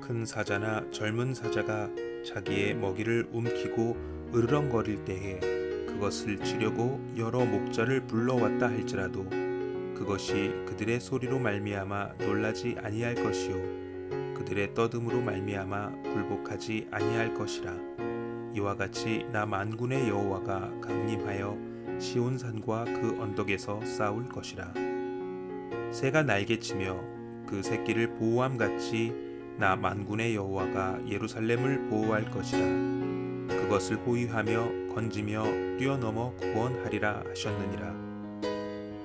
큰 사자나 젊은 사자가 자기의 먹이를 움키고 으르렁거릴 때에 그것을 치려고 여러 목자를 불러왔다 할지라도 그것이 그들의 소리로 말미암아 놀라지 아니할 것이요. 그들의 떠듬으로 말미암아 굴복하지 아니할 것이라. 이와 같이 나 만군의 여호와가 강림하여 시온 산과 그 언덕에서 싸울 것이라. 새가 날개치며 그 새끼를 보호함 같이 나 만군의 여호와가 예루살렘을 보호할 것이라. 그것을 호위하며 건지며 뛰어넘어 구원하리라 하셨느니라.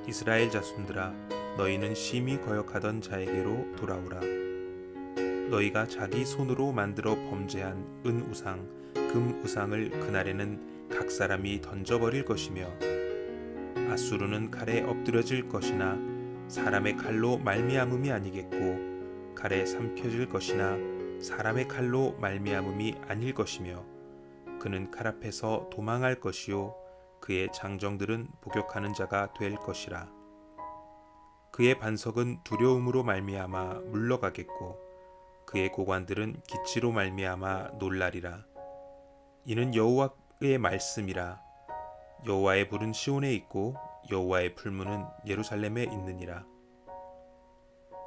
이스라엘 자손들아 너희는 심히 거역하던 자에게로 돌아오라. 너희가 자기 손으로 만들어 범죄한 은 우상 금 우상을 그날에는 각 사람이 던져버릴 것이며 아수르는 칼에 엎드려질 것이나 사람의 칼로 말미암음이 아니겠고 칼에 삼켜질 것이나 사람의 칼로 말미암음이 아닐 것이며 그는 칼 앞에서 도망할 것이요 그의 장정들은 복역하는 자가 될 것이라. 그의 반석은 두려움으로 말미암아 물러가겠고 그의 고관들은 기치로 말미암아 놀라리라. 이는 여호와의 말씀이라. 여호와의 불은 시온에 있고 여호와의 풀무는 예루살렘에 있느니라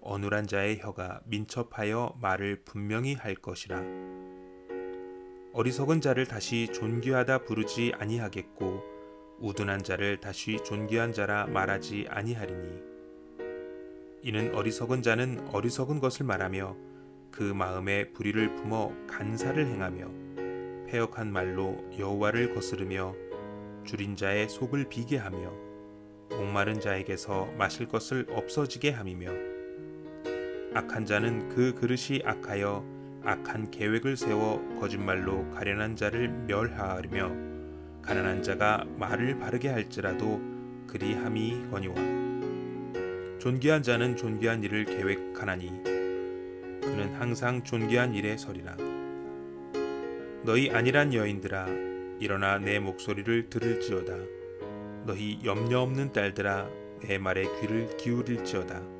어눌한 자의 혀가 민첩하여 말을 분명히 할 것이라. 어리석은 자를 다시 존귀하다 부르지 아니하겠고 우둔한 자를 다시 존귀한 자라 말하지 아니하리니. 이는 어리석은 자는 어리석은 것을 말하며 그 마음에 불의를 품어 간사를 행하며 패역한 말로 여호와를 거스르며 줄인 자의 속을 비게 하며 목마른 자에게서 마실 것을 없어지게 함이며 악한 자는 그 그릇이 악하여 악한 계획을 세워 거짓말로 가련한 자를 멸하하며 가난한 자가 말을 바르게 할지라도 그리함이 거니와. 존귀한 자는 존귀한 일을 계획하나니 그는 항상 존귀한 일에 서리라. 너희 안일한 여인들아 일어나 내 목소리를 들을지어다. 너희 염려 없는 딸들아 내 말에 귀를 기울일지어다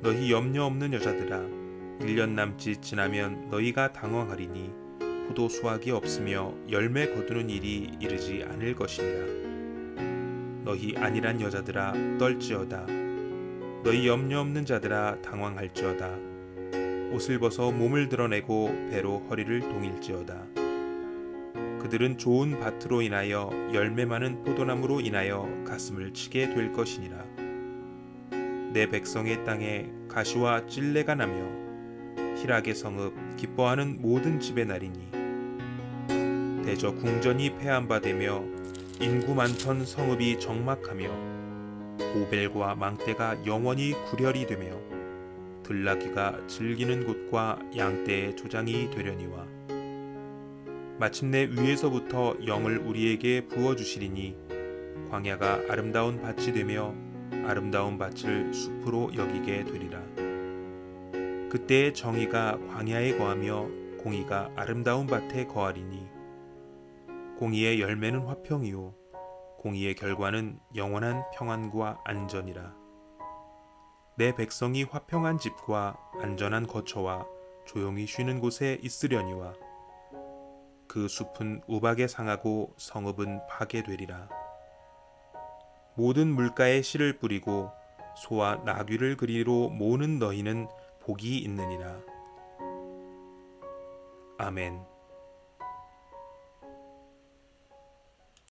너희 염려 없는 여자들아 1년 남짓 지나면 너희가 당황하리니 포도 수확이 없으며 열매 거두는 일이 이르지 않을 것이니라. 너희 안일한 여자들아 떨지어다. 너희 염려 없는 자들아 당황할지어다. 옷을 벗어 몸을 드러내고 배로 허리를 동일지어다. 그들은 좋은 밭으로 인하여 열매 많은 포도나무로 인하여 가슴을 치게 될 것이니라 내 백성의 땅에 가시와 찔레가 나며 희락의 성읍 기뻐하는 모든 집의 날이니 대저 궁전이 폐함바되며 인구 많던 성읍이 적막하며 오벨과 망대가 영원히 구렬이 되며 들나귀가 즐기는 곳과 양떼의 조장이 되려니와 마침내 위에서부터 영을 우리에게 부어 주시리니 광야가 아름다운 밭이 되며 아름다운 밭을 숲으로 여기게 되리라. 그때의 정의가 광야에 거하며 공의가 아름다운 밭에 거하리니 공의의 열매는 화평이요 공의의 결과는 영원한 평안과 안전이라. 내 백성이 화평한 집과 안전한 거처와 조용히 쉬는 곳에 있으려니와 그 숲은 우박에 상하고 성읍은 파괴되리라 모든 물가에 씨를 뿌리고 소와 나귀를 그리로 모으는 너희는 복이 있느니라. 아멘